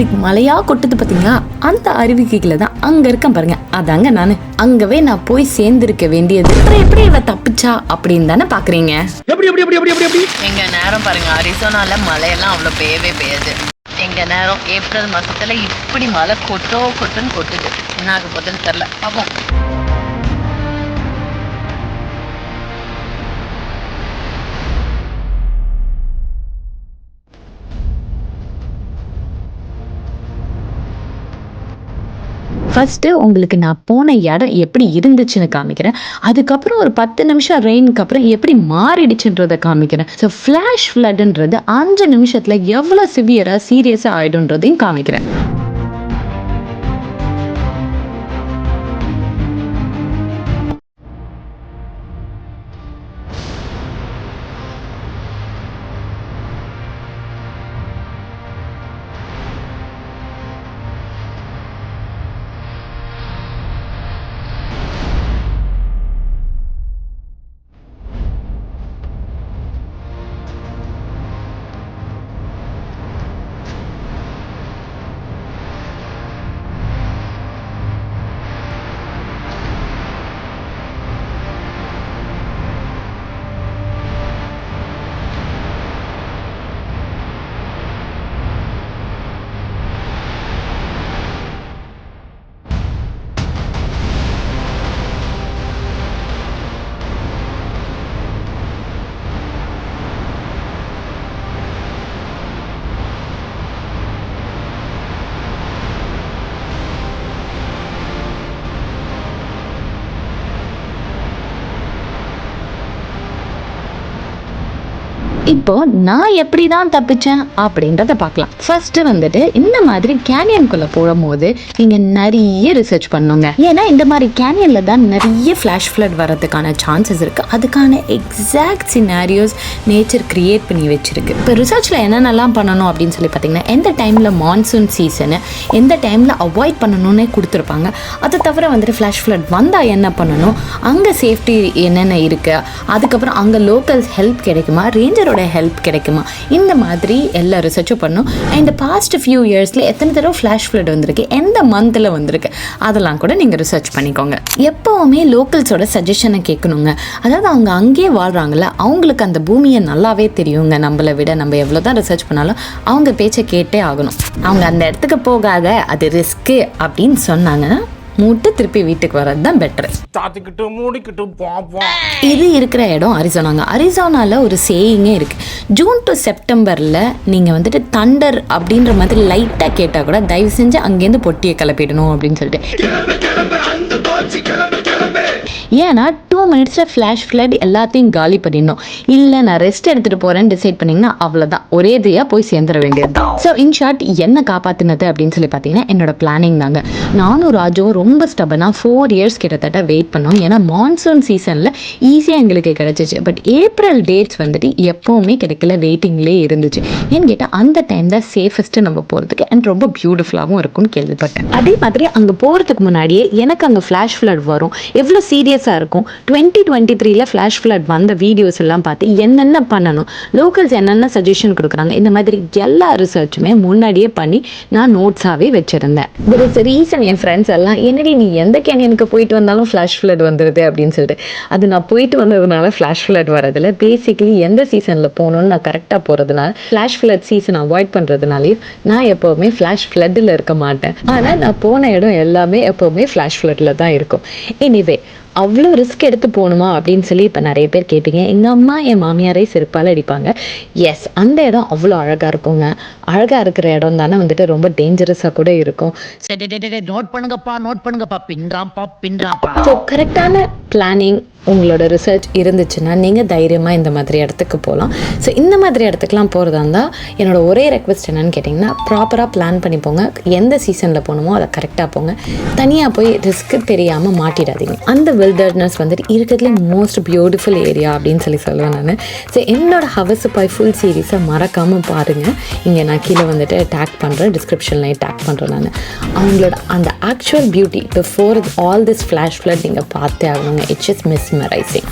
இப்படி மழையா கொட்டுது பார்த்தீங்களா அந்த அருவிக்கைகளை தான் அங்க இருக்கேன் பாருங்க. அதாங்க நான். அங்கவே நான் போய் சேர்ந்திருக்க வேண்டியது. அப்புறம் எப்படி இவ தப்பிச்சா அப்படின்னு தானே பாக்குறீங்க? எப்படி எப்படி எப்படி எப்படி எப்படி எங்க நேரம் பாருங்க. அரிசோனால மழையெல்லாம் அவ்வளோ பெய்யவே பெய்யாது. எங்க நேரம் ஏப்ரல் மாசத்துல இப்படி மழை கொட்டோ கொட்டுன்னு கொட்டுது. என்ன ஆக போகுதுன்னு தெரில பார்ப்போம் ஃபஸ்ட்டு உங்களுக்கு நான் போன இடம் எப்படி இருந்துச்சுன்னு காமிக்கிறேன். அதுக்கப்புறம் ஒரு பத்து நிமிஷம் ரெயினுக்கு அப்புறம் எப்படி மாறிடுச்சுன்றதை காமிக்கிறேன். ஸோ ஃப்ளாஷ் ஃப்ளட்ன்றது அஞ்சு நிமிஷத்தில் எவ்வளோ சிவியராக சீரியஸாக ஆகிடுன்றதையும் காமிக்கிறேன். இப்போ நான் எப்படி தான் தப்பிச்சேன் அப்படின்றத பார்க்கலாம். ஃபர்ஸ்ட் வந்துட்டு இந்த மாதிரி கேனியனுக்குள்ள போகும்போது நீங்க நிறைய ரிசர்ச் பண்ணுங்க. ஏன்னா இந்த மாதிரி கேனியன்ல தான் நிறைய ஃப்ளாஷ் ஃப்ளட் வரதுக்கான சான்சஸ் இருக்கு. அதுக்கான எக்ஸாக்ட் சினாரியோஸ் நேச்சர் கிரியேட் பண்ணி வச்சிருக்கு. இப்போ ரிசர்ச்ல என்னென்னலாம் பண்ணணும் அப்படின்னு சொல்லி பார்த்தீங்கன்னா எந்த டைம்ல மான்சூன் சீசனு எந்த டைம்ல அவாய்ட் பண்ணணும்னே கொடுத்துருப்பாங்க. அதை தவிர வந்துட்டு ஃப்ளாஷ் ஃப்ளட் வந்தால் என்ன பண்ணணும்? அங்கே சேஃப்டி என்னென்ன இருக்குது அதுக்கப்புறம் அங்கே லோக்கல்ஸ் ஹெல்ப் கிடைக்குமா? ரேஞ்சரோட ஹெல்ப் கிடைக்குமா? இந்த மாதிரி எல்லா ரிசர்ச்சும் பண்ணும். அண்ட் பாஸ்ட் ஃபியூ இயர்ஸில் எத்தனை தடவை ஃப்ளாஷ் ஃப்ளட் வந்திருக்கு? எந்த மந்தில் வந்திருக்கு? அதெல்லாம் கூட நீங்கள் ரிசர்ச் பண்ணிக்கோங்க. எப்போவுமே லோக்கல்ஸோட சஜஷனை கேட்கணுங்க. அதாவது அவங்க அங்கேயே வாழ்கிறாங்கள அவங்களுக்கு அந்த பூமியை நல்லாவே தெரியுங்க. நம்மளை விட நம்ம எவ்வளோ தான் ரிசர்ச் பண்ணாலும் அவங்க பேச்சை கேட்டே ஆகணும். அவங்க அந்த இடத்துக்கு போகாத அது ரிஸ்க்கு அப்படின்னு சொன்னாங்கன்னா மூட்டு திருப்பி வீட்டுக்கு வர்றது தான் பெட்டர் சாத்திக்கிட்டு மூடிக்கிட்டு பாப்போம் இது இருக்கிற இடம் அரிசோனாங்க. அரிசோனால ஒரு சேயிங்கே இருக்கு. ஜூன் டு செப்டம்பரில் நீங்கள் வந்துட்டு தண்டர் அப்படின்ற மாதிரி லைட்டாக கேட்டால் கூட தயவு செஞ்சு அங்கேருந்து பொட்டியை கிளப்பிடணும் அப்படின்னு சொல்லிட்டு. ஏன்னா டூ மினிட்ஸில் ஃப்ளாஷ் ஃப்ளட் எல்லாத்தையும் காலி பண்ணிடணும். இல்லை நான் ரெஸ்ட் எடுத்துகிட்டு போகிறேன்னு டிசைட் பண்ணிங்கன்னா அவ்வளோதான் ஒரே இதையாக போய் சேர்ந்துட வேண்டியது தான். ஸோ இன் ஷார்ட் என்ன காப்பாற்றினது அப்படின்னு சொல்லி பார்த்தீங்கன்னா என்னோட பிளானிங் தாங்க. நானும் ராஜுவும் ரொம்ப ஸ்டபனாக ஃபோர் இயர்ஸ் கிட்டத்தட்ட வெயிட் பண்ணோம். ஏன்னா மான்சூன் சீசனில் ஈஸியாக எங்களுக்கு கிடச்சிச்சு. பட் ஏப்ரல் டேட்ஸ் வந்துட்டு எப்போவுமே கிடைக்கல வெயிட்டிங்லேயே இருந்துச்சு. ஏன்னு கேட்டால் அந்த டைம் தான் சேஃபஸ்ட்டு நம்ம போகிறதுக்கு அண்ட் ரொம்ப பியூட்டிஃபுல்லாகவும் இருக்கும்னு கேள்விப்பட்டேன். அதே மாதிரி அங்கே போகிறதுக்கு முன்னாடியே எனக்கு அங்கே ஃப்ளாஷ் ஃப்ளட் வரும். எவ்வளோ சீரியஸ் சீரியஸாக இருக்கும். டுவெண்ட்டி டுவெண்ட்டி த்ரீல ஃப்ளாஷ் ஃப்ளட் வந்த வீடியோஸ் எல்லாம் பார்த்து என்னென்ன பண்ணணும்? லோக்கல்ஸ் என்னென்ன சஜஷன் கொடுக்குறாங்க? இந்த மாதிரி எல்லா ரிசர்ச்சுமே முன்னாடியே பண்ணி நான் நோட்ஸாகவே வச்சுருந்தேன். ஒரு ரீசன் என் ஃப்ரெண்ட்ஸ் எல்லாம் என்னடி நீ எந்த கேனியனுக்கு போயிட்டு வந்தாலும் ஃப்ளாஷ் ஃப்ளட் வந்துடுது அப்படின்னு சொல்லிட்டு. அது நான் போயிட்டு வந்ததுனால ஃப்ளாஷ் ஃப்ளட் வரதில்ல பேசிக்கலி எந்த சீசனில் போகணும்னு நான் கரெக்டாக போகிறதுனால ஃப்ளாஷ் ஃப்ளட் சீசன் அவாய்ட் பண்ணுறதுனாலே நான் எப்போவுமே ஃப்ளாஷ் ஃப்ளட்டில் இருக்க மாட்டேன். ஆனால் நான் போன இடம் எல்லாமே எப்போவுமே ஃப்ளாஷ் ஃப்ளட்டில் தான் இருக்கும். எனிவே அவ்வளோ ரிஸ்க் எடுத்து போகணுமா அப்படின்னு சொல்லி இப்போ நிறைய பேர் கேட்பீங்க எங்கள் அம்மா என் மாமியாரே செருப்பால் அடிப்பாங்க. எஸ் அந்த இடம் அவ்வளோ அழகாக இருக்குங்க. அழகாக இருக்கிற இடம் தானே வந்துட்டு ரொம்ப டேஞ்சரஸாக கூட இருக்கும். நோட் பண்ணுங்கப்பா நோட் பண்ணுங்கப்பா. பின்றாம்பா பின்றாம்பா ஸோ கரெக்டான பிளானிங் உங்களோட ரிசர்ச் இருந்துச்சுன்னா நீங்கள் தைரியமாக இந்த மாதிரி இடத்துக்கு போகலாம். ஸோ இந்த மாதிரி இடத்துக்குலாம் போகிறதா இருந்தால் என்னோட ஒரே ரெக்வஸ்ட் என்னன்னு கேட்டிங்கன்னா ப்ராப்பராக பிளான் பண்ணி போங்க. எந்த சீசனில் போகணுமோ அதை கரெக்டாக போங்க. தனியாக போய் ரிஸ்க்கு தெரியாமல் மாட்டிடாதீங்க. அந்த வில்டர்னஸ் வந்துட்டு இருக்கிறதுலே மோஸ்ட் பியூட்டிஃபுல் ஏரியா அப்படின்னு சொல்லி சொல்லுவேன் நான். ஸோ என்னோட ஹவஸ் பாய் ஃபுல் சீரீஸை மறக்காமல் பாருங்கள் இங்கே நான் கீழே வந்துட்டு டேக் பண்ணுறேன் டிஸ்கிரிப்ஷன்லேயே டேக் பண்ணுறேன் நான். அவங்களோட அந்த actual beauty before all this flash flood நீங்கள் பார்த்தே ஆகணுங்க. It's is mesmerising